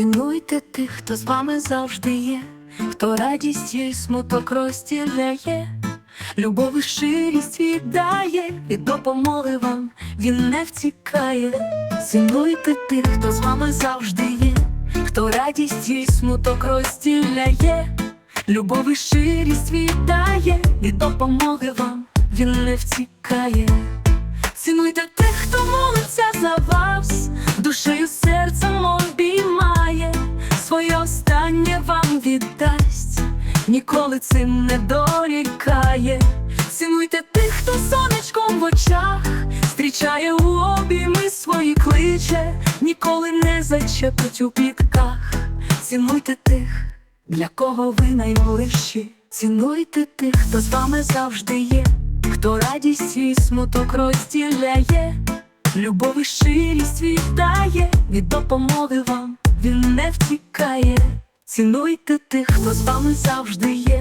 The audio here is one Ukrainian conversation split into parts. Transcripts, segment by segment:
Цінуйте тих, хто з вами завжди є, хто радість і смуток розділяє, любов і щирість віддає, від допомоги вам він не втікає. Цінуйте тих, хто з вами завжди є, хто радість і смуток розділяє, любов і щирість віддає, від допомоги вам він не втікає. Цінуйте тих, хто молиться за вас, душею серцем останнє вам віддасть, ніколи цим не дорікає. Цінуйте тих, хто сонечком в очах, зустрічає у обійми свої кличе, ніколи не зачепить у підках. Цінуйте тих, для кого ви найближчі. Цінуйте тих, хто з вами завжди є, хто радість і смуток розділяє, любов і щирість віддає, від допомоги вам він не втікає. Цінуйте тих, хто з вами завжди є,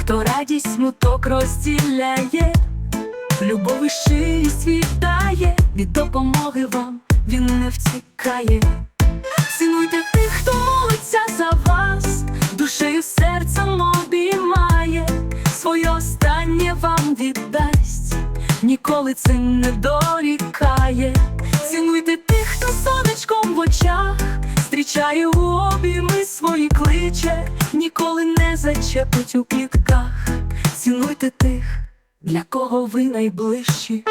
хто радість смуток розділяє, любов і щирість віддає, від допомоги вам він не втікає. Цінуйте тих, хто молиться за вас, душею серцем обіймає, своє останнє вам віддасть, ніколи цим не дорікає. Цінуйте тих, хто сонечком в очах, зустрічає обійми свої ніколи не зачепить у квітках. Цінуйте тих, для кого ви найближчі.